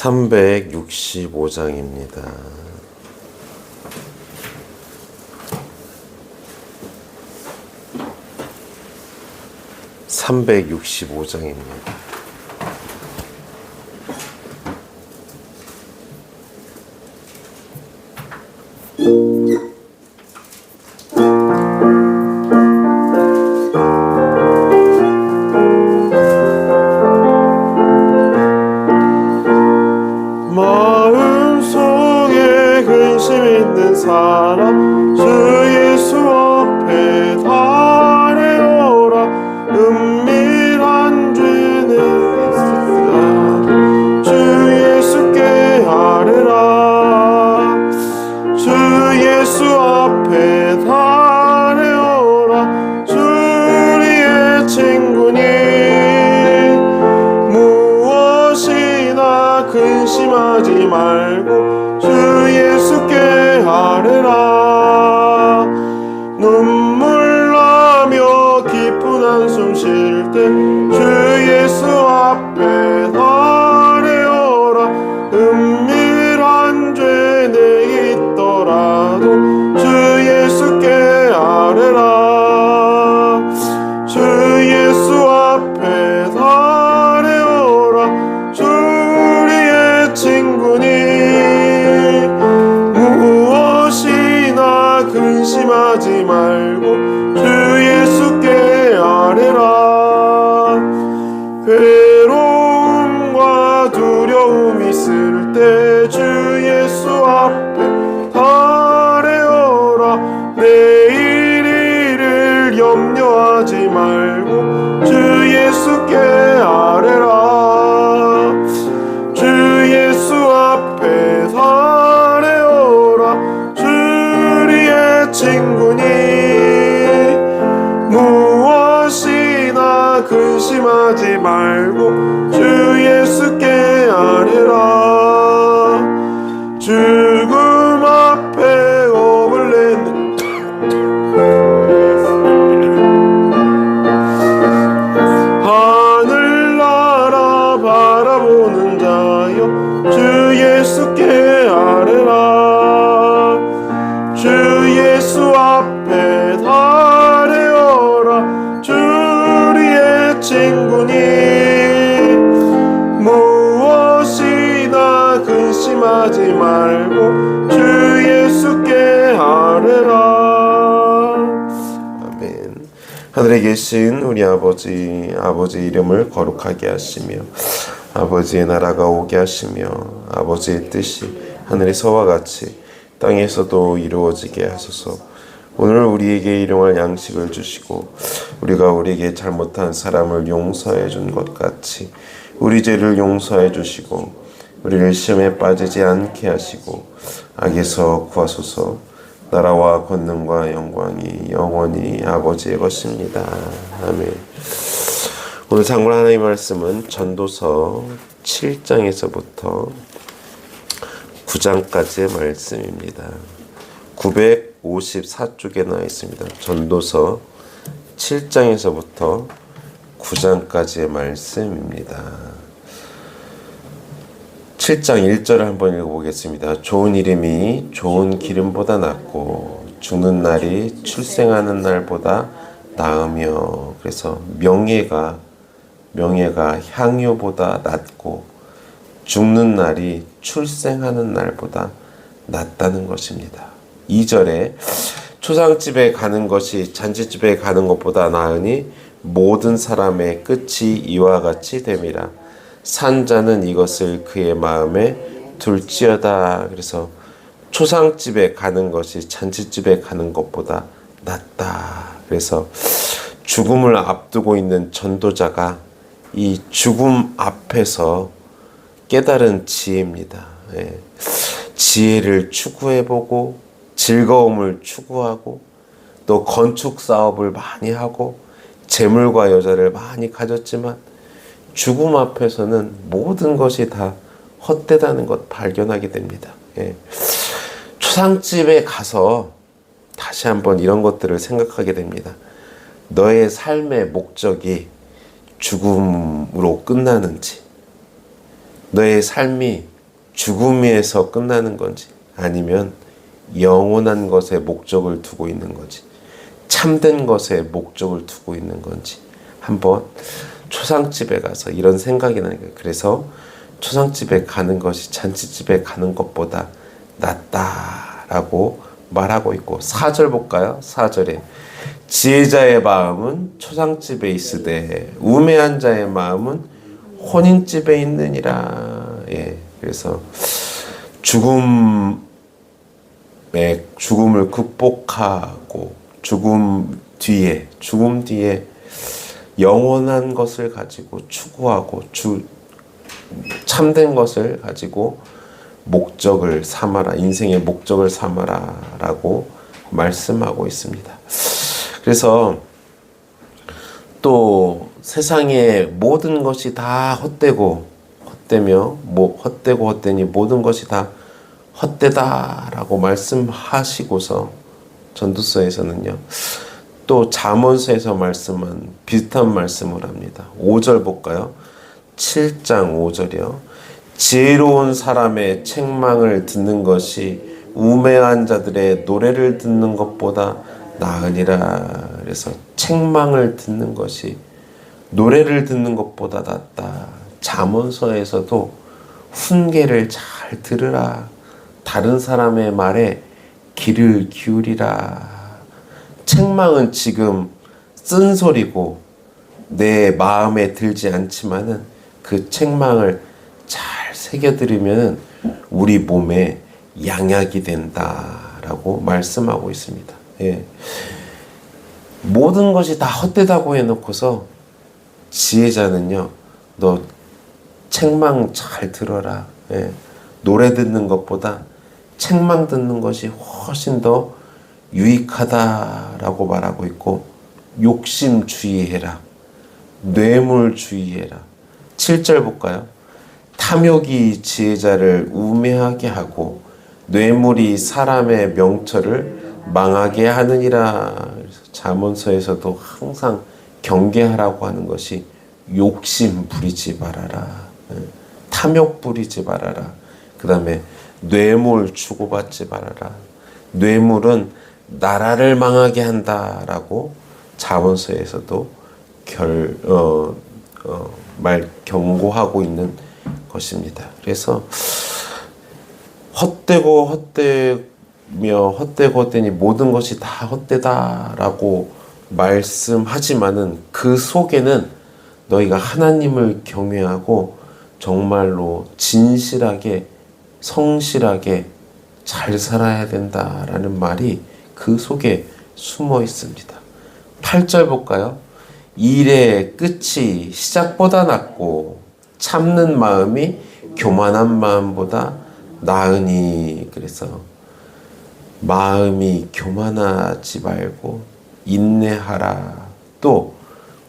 365장입니다. (365장입니다) 마음속에 근심 있는 사람 주 예수 앞 하지 말고 주 예수께 아뢰라 아멘. 하늘에 계신 우리 아버지, 아버지 이름을 거룩하게 하시며, 아버지의 나라가 오게 하시며, 아버지의 뜻이 하늘에서와 같이 땅에서도 이루어지게 하소서. 오늘 우리에게 일용할 양식을 주시고, 우리가 우리에게 잘못한 사람을 용서해 준 것 같이, 우리 죄를 용서해 주시고, 우리를 시험에 빠지지 않게 하시고, 악에서 구하소서. 나라와 권능과 영광이 영원히 아버지의 것입니다. 아멘. 오늘 상관 하나님 말씀은 전도서 7장에서부터 9장까지의 말씀입니다. 954쪽에 나와 있습니다. 전도서 7장에서부터 9장까지의 말씀입니다. 7장 1절을 한번 읽어보겠습니다. 좋은 이름이 좋은 기름보다 낫고 죽는 날이 출생하는 날보다 나으며 그래서 명예가 명예가 향유보다 낫고 죽는 날이 출생하는 날보다 낫다는 것입니다. 2절에 초상집에 가는 것이 잔치집에 가는 것보다 나으니 모든 사람의 끝이 이와 같이 됨이라. 산자는 이것을 그의 마음에 둘지어다. 그래서 초상집에 가는 것이 잔치집에 가는 것보다 낫다. 그래서 죽음을 앞두고 있는 전도자가 이 죽음 앞에서 깨달은 지혜입니다. 예. 지혜를 추구해보고 즐거움을 추구하고 또 건축 사업을 많이 하고 재물과 여자를 많이 가졌지만 죽음 앞에서는 모든 것이 다 헛되다는 것 발견하게 됩니다. 예. 초상집에 가서 다시 한번 이런 것들을 생각하게 됩니다. 너의 삶의 목적이 죽음으로 끝나는지, 너의 삶이 죽음에서 끝나는 건지 아니면 영원한 것에 목적을 두고 있는 건지 참된 것에 목적을 두고 있는 건지 한번 초상집에 가서 이런 생각이 나니까 그래서 초상집에 가는 것이 잔치집에 가는 것보다 낫다라고 말하고 있고 4절 볼까요? 4절에 지혜자의 마음은 초상집에 있으되 우매한 자의 마음은 혼인집에 있느니라. 예. 그래서 죽음의 죽음을 극복하고 죽음 뒤에 죽음 뒤에 영원한 것을 가지고 추구하고 주 참된 것을 가지고 목적을 삼아라 인생의 목적을 삼아라라고 말씀하고 있습니다. 그래서 또 세상의 모든 것이 다 헛되고 헛되며 뭐 헛되고 헛되니 모든 것이 다 헛되다라고 말씀하시고서 전도서에서는요. 또 잠언서에서 말씀한 비슷한 말씀을 합니다. 5절 볼까요? 7장 5절이요. 지혜로운 사람의 책망을 듣는 것이 우매한 자들의 노래를 듣는 것보다 나으니라. 그래서 책망을 듣는 것이 노래를 듣는 것보다 낫다. 잠언서에서도 훈계를 잘 들으라. 다른 사람의 말에 귀를 기울이라. 책망은 지금 쓴소리고 내 마음에 들지 않지만은 그 책망을 잘 새겨들으면 우리 몸에 양약이 된다라고 말씀하고 있습니다. 예. 모든 것이 다 헛되다고 해놓고서 지혜자는요, 너 책망 잘 들어라. 예. 노래 듣는 것보다 책망 듣는 것이 훨씬 더 유익하다라고 말하고 있고, 욕심 주의해라. 뇌물 주의해라. 7절 볼까요? 탐욕이 지혜자를 우매하게 하고 뇌물이 사람의 명철을 망하게 하느니라. 잠언서에서도 항상 경계하라고 하는 것이 욕심 부리지 말아라. 예. 탐욕 부리지 말아라. 그 다음에 뇌물 주고받지 말아라. 뇌물은 나라를 망하게 한다라고 자원서에서도 결, 어, 어, 말 경고하고 있는 것입니다. 그래서 헛되고 헛되며 헛되고 헛되니 모든 것이 다 헛되다라고 말씀하지만은 그 속에는 너희가 하나님을 경외하고 정말로 진실하게 성실하게 잘 살아야 된다라는 말이 그 속에 숨어 있습니다. 8절 볼까요? 일의 끝이 시작보다 낫고 참는 마음이 교만한 마음보다 나으니 그래서 마음이 교만하지 말고 인내하라. 또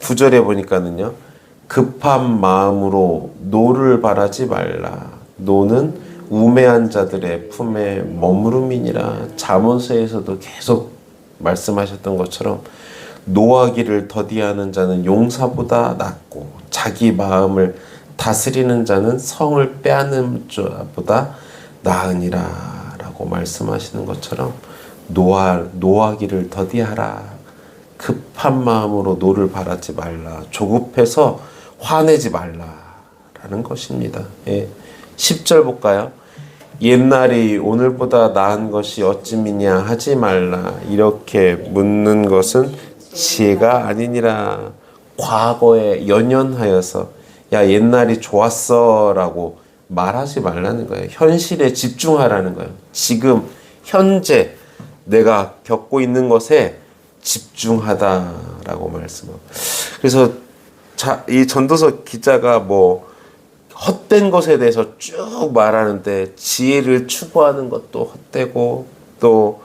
구절에 보니까는요. 급한 마음으로 노를 바라지 말라. 노는 우매한 자들의 품에 머무름이니라. 잠언서에서도 계속 말씀하셨던 것처럼 노하기를 더디하는 자는 용사보다 낫고 자기 마음을 다스리는 자는 성을 빼앗는 자보다 나으니라라고 말씀하시는 것처럼 노하 노하기를 더디하라 급한 마음으로 노를 바라지 말라 조급해서 화내지 말라라는 것입니다. 예. 10절 볼까요? 옛날이 오늘보다 나은 것이 어찌미냐 하지 말라 이렇게 묻는 것은 지혜가 아니니라 과거에 연연하여서 야 옛날이 좋았어라고 말하지 말라는 거예요. 현실에 집중하라는 거예요. 지금 현재 내가 겪고 있는 것에 집중하다라고 말씀하고 그래서 자, 이 전도서 기자가 뭐 헛된 것에 대해서 쭉 말하는데 지혜를 추구하는 것도 헛되고 또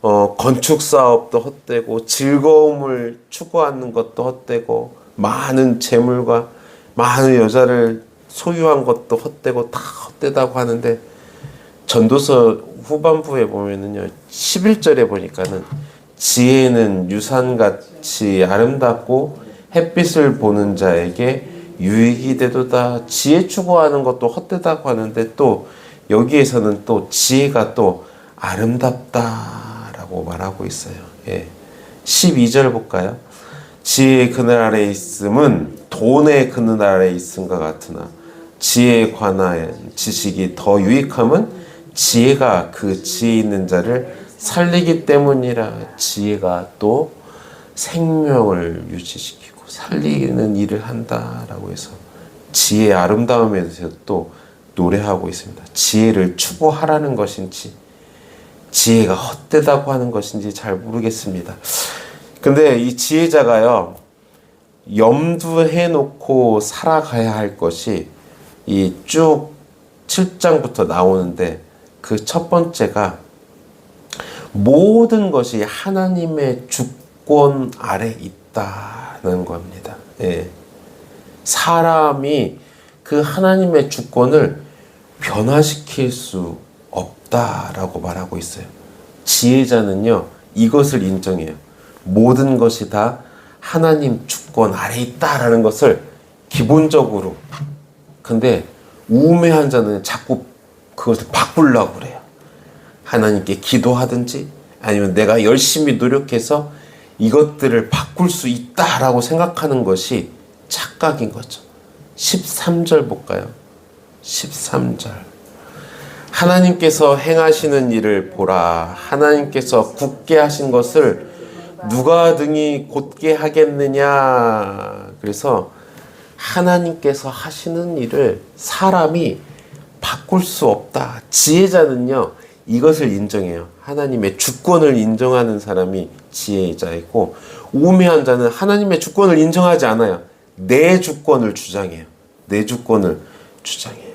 어, 건축 사업도 헛되고 즐거움을 추구하는 것도 헛되고 많은 재물과 많은 여자를 소유한 것도 헛되고 다 헛되다고 하는데 전도서 후반부에 보면은요 11절에 보니까는 지혜는 유산같이 아름답고 햇빛을 보는 자에게 유익이 되도다 지혜 추구하는 것도 헛되다고 하는데 또 여기에서는 또 지혜가 또 아름답다라고 말하고 있어요. 예. 12절 볼까요? 지혜의 그늘 아래 있음은 돈의 그늘 아래 있음과 같으나 지혜에 관한 지식이 더 유익함은 지혜가 그 지혜 있는 자를 살리기 때문이라 지혜가 또 생명을 유지시키고 살리는 일을 한다라고 해서 지혜의 아름다움에 대해서 또 노래하고 있습니다. 지혜를 추구하라는 것인지 지혜가 헛되다고 하는 것인지 잘 모르겠습니다. 근데 이 지혜자가요, 염두해 놓고 살아가야 할 것이 이 쭉 7장부터 나오는데 그 첫 번째가 모든 것이 하나님의 주권 아래 있다 는 겁니다. 예. 사람이 그 하나님의 주권을 변화시킬 수 없다라고 말하고 있어요. 지혜자는요, 이것을 인정해요. 모든 것이 다 하나님 주권 아래 있다라는 것을 기본적으로. 근데 우매한 자는 자꾸 그것을 바꾸려고 그래요. 하나님께 기도하든지 아니면 내가 열심히 노력해서 이것들을 바꿀 수 있다라고 생각하는 것이 착각인 거죠. 13절 볼까요? 13절. 하나님께서 행하시는 일을 보라. 하나님께서 굳게 하신 것을 누가 등이 곧게 하겠느냐. 그래서 하나님께서 하시는 일을 사람이 바꿀 수 없다. 지혜자는요, 이것을 인정해요. 하나님의 주권을 인정하는 사람이 지혜자이고, 우매한 자는 하나님의 주권을 인정하지 않아요. 내 주권을 주장해요. 내 주권을 주장해요.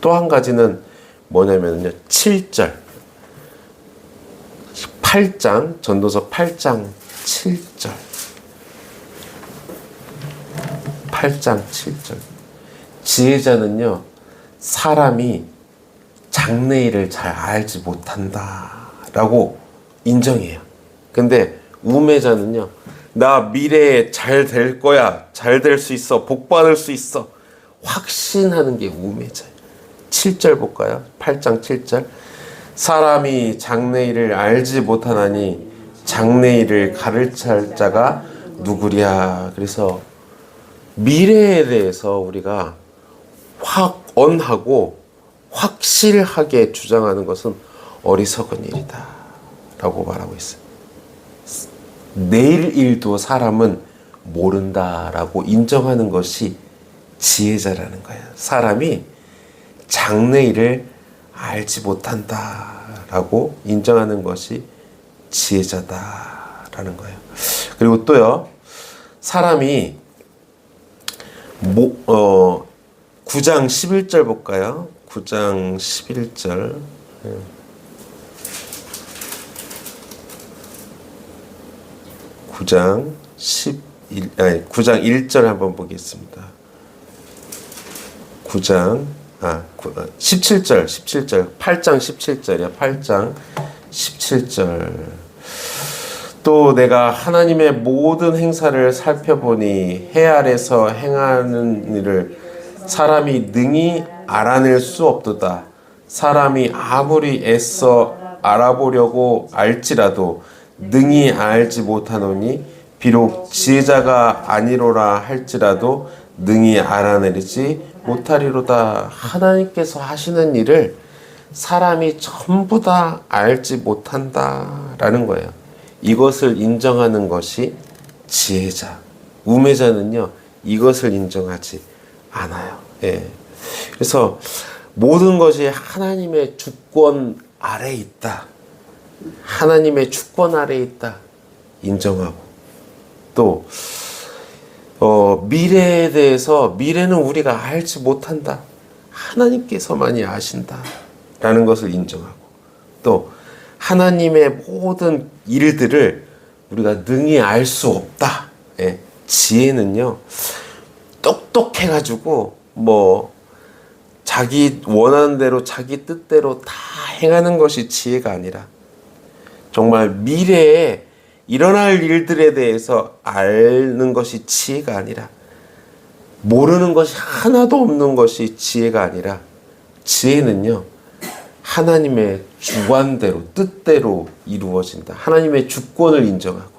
또 한 가지는 뭐냐면요. 7절. 8장, 전도서 8장 7절. 8장 7절. 지혜자는요, 사람이 장래일을 잘 알지 못한다. 라고 인정해요. 근데 우매자는요, 나 미래에 잘 될 거야. 잘 될 수 있어. 복 받을 수 있어. 확신하는 게 우매자예요. 7절 볼까요? 8장 7절. 사람이 장래일을 알지 못하나니 장래일을 가르칠 자가 누구랴. 그래서 미래에 대해서 우리가 확언하고 확실하게 주장하는 것은 어리석은 일이다. 라고 말하고 있어요. 내일 일도 사람은 모른다라고 인정하는 것이 지혜자라는 거예요. 사람이 장래일을 알지 못한다라고 인정하는 것이 지혜자다라는 거예요. 그리고 또요, 사람이 모, 어, 9장 11절 볼까요? 9장 11절. 9장 11, 아니, 9장 1절 한번 보겠습니다. 9장, 아, 17절, 17절, 8장 17절이야, 8장 17절. 또 내가 하나님의 모든 행사를 살펴보니 해 아래서 행하는 일을 사람이 능히 알아낼 수 없도다. 사람이 아무리 애써 알아보려고 알지라도 능히 알지 못하노니 비록 지혜자가 아니로라 할지라도 능히 알아내리지 못하리로다. 하나님께서 하시는 일을 사람이 전부 다 알지 못한다라는 거예요. 이것을 인정하는 것이 지혜자. 우매자는요, 이것을 인정하지 않아요. 예. 그래서 모든 것이 하나님의 주권 아래 있다. 하나님의 주권 아래 있다. 인정하고. 또, 어, 미래에 대해서 미래는 우리가 알지 못한다. 하나님께서만이 아신다. 라는 것을 인정하고. 또, 하나님의 모든 일들을 우리가 능히 알 수 없다. 예. 지혜는요, 똑똑해가지고, 뭐, 자기 원하는 대로, 자기 뜻대로 다 행하는 것이 지혜가 아니라, 정말 미래에 일어날 일들에 대해서 아는 것이 지혜가 아니라, 모르는 것이 하나도 없는 것이 지혜가 아니라, 지혜는요, 하나님의 주관대로, 뜻대로 이루어진다. 하나님의 주권을 인정하고,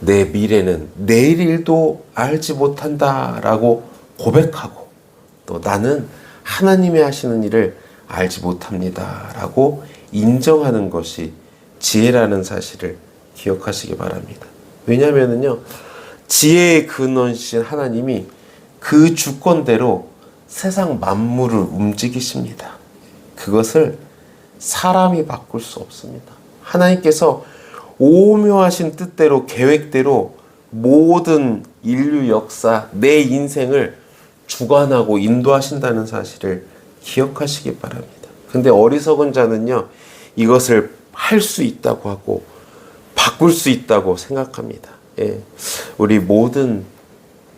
내 미래는 내일 일도 알지 못한다라고 고백하고, 또 나는 하나님이 하시는 일을 알지 못합니다라고 인정하는 것이 지혜라는 사실을 기억하시기 바랍니다. 왜냐하면요, 지혜의 근원이신 하나님이 그 주권대로 세상 만물을 움직이십니다. 그것을 사람이 바꿀 수 없습니다. 하나님께서 오묘하신 뜻대로 계획대로 모든 인류 역사, 내 인생을 주관하고 인도하신다는 사실을 기억하시기 바랍니다. 근데 어리석은 자는요, 이것을 할 수 있다고 하고 바꿀 수 있다고 생각합니다. 예. 우리 모든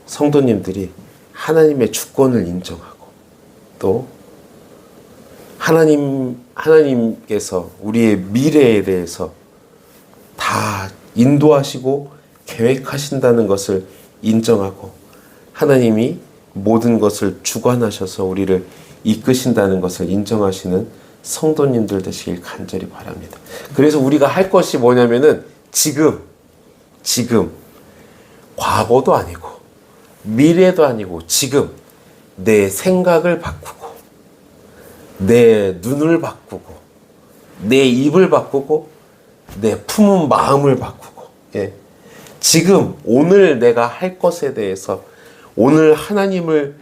성도님들이 하나님의 주권을 인정하고 또 하나님 하나님께서 우리의 미래에 대해서 다 인도하시고 계획하신다는 것을 인정하고 하나님이 모든 것을 주관하셔서 우리를 이끄신다는 것을 인정하시는 성도님들 되시길 간절히 바랍니다. 그래서 우리가 할 것이 뭐냐면은 지금 지금 과거도 아니고 미래도 아니고 지금 내 생각을 바꾸고 내 눈을 바꾸고 내 입을 바꾸고 내 품은 마음을 바꾸고 예. 지금 오늘 내가 할 것에 대해서 오늘 하나님을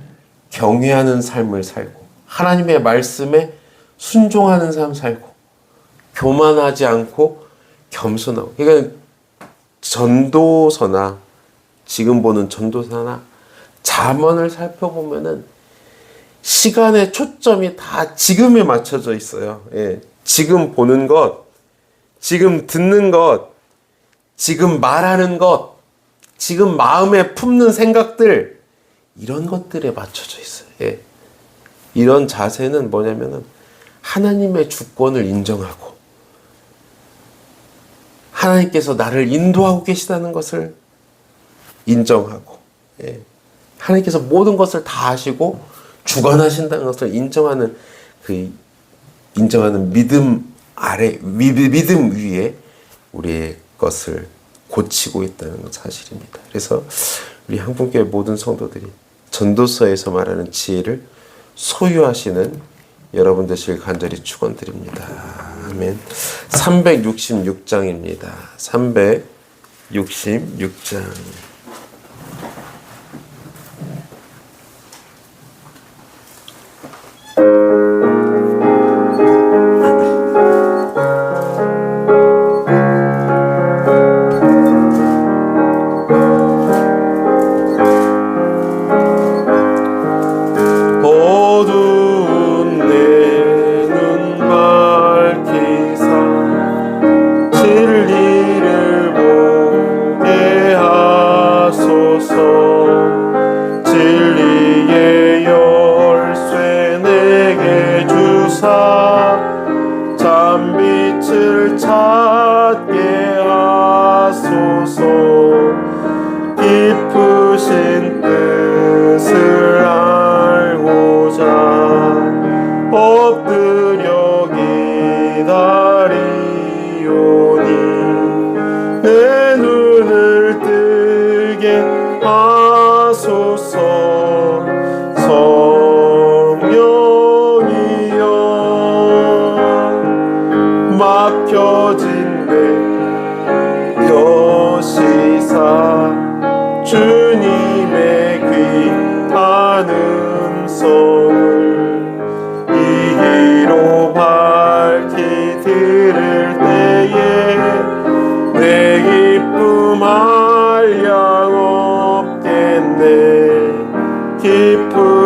경외하는 삶을 살고 하나님의 말씀에 순종하는 삶 살고 교만하지 않고 겸손하고 그러니까 전도서나 지금 보는 전도서나 자문을 살펴보면은 시간의 초점이 다 지금에 맞춰져 있어요. 예. 지금 보는 것, 지금 듣는 것, 지금 말하는 것, 지금 마음에 품는 생각들, 이런 것들에 맞춰져 있어요. 예. 이런 자세는 뭐냐면은 하나님의 주권을 인정하고 하나님께서 나를 인도하고 계시다는 것을 인정하고 예. 하나님께서 모든 것을 다 하시고 주관하신다는 것을 인정하는 그 인정하는 믿음 아래 믿음 위에 우리의 것을 고치고 있다는 사실입니다. 그래서 우리 한국교회 모든 성도들이 전도서에서 말하는 지혜를 소유하시는 여러분 되실 간절히 축원드립니다. 아멘. 366장입니다. 366장.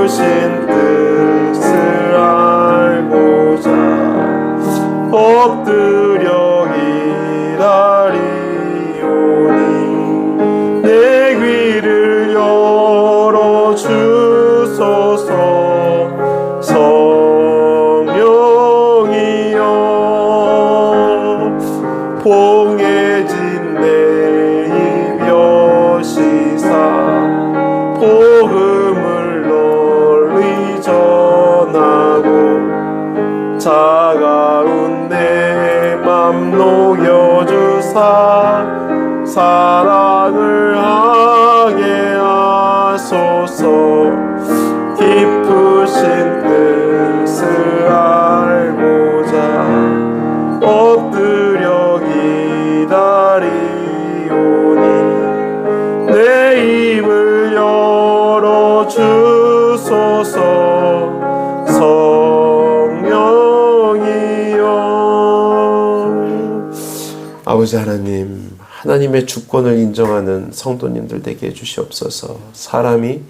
깊으신 사 사랑을 하게 하소서. 깊으신 뜻을 알고자 엎드려 기다리오니 내 입을 열어 주소서. 성령이여. 아버지 하나님 하나님의 주권을 인정하는 성도님들 되게 해주시옵소서 사람이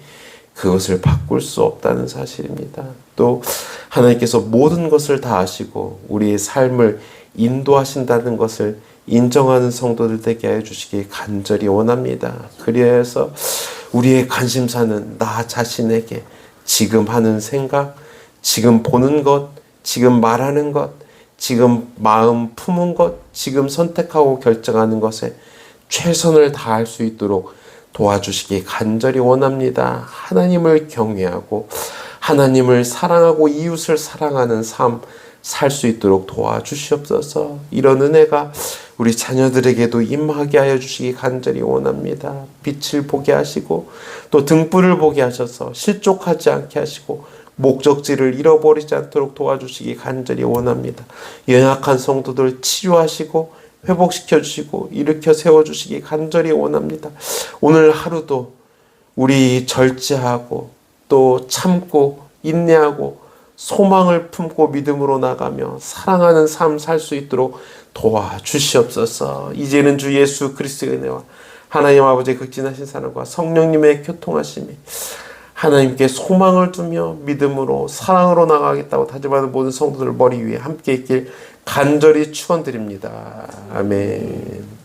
그것을 바꿀 수 없다는 사실입니다. 또 하나님께서 모든 것을 다 아시고 우리의 삶을 인도하신다는 것을 인정하는 성도들 되게 해 주시기 간절히 원합니다. 그리하여서 우리의 관심사는 나 자신에게 지금 하는 생각, 지금 보는 것, 지금 말하는 것, 지금 마음 품은 것, 지금 선택하고 결정하는 것에 최선을 다할 수 있도록 도와주시기 간절히 원합니다. 하나님을 경외하고 하나님을 사랑하고 이웃을 사랑하는 삶 살 수 있도록 도와주시옵소서. 이런 은혜가 우리 자녀들에게도 임하게 하여 주시기 간절히 원합니다. 빛을 보게 하시고 또 등불을 보게 하셔서 실족하지 않게 하시고 목적지를 잃어버리지 않도록 도와주시기 간절히 원합니다. 연약한 성도들 치유하시고 회복시켜 주시고 일으켜 세워 주시기 간절히 원합니다. 오늘 하루도 우리 절제하고 또 참고 인내하고 소망을 품고 믿음으로 나가며 사랑하는 삶 살 수 있도록 도와주시옵소서. 이제는 주 예수 그리스도의 은혜와 하나님 아버지의 극진하신 사랑과 성령님의 교통하심이 하나님께 소망을 두며 믿음으로 사랑으로 나가겠다고 다짐하는 모든 성도들 머리 위에 함께 있길 간절히 축원드립니다. 아멘.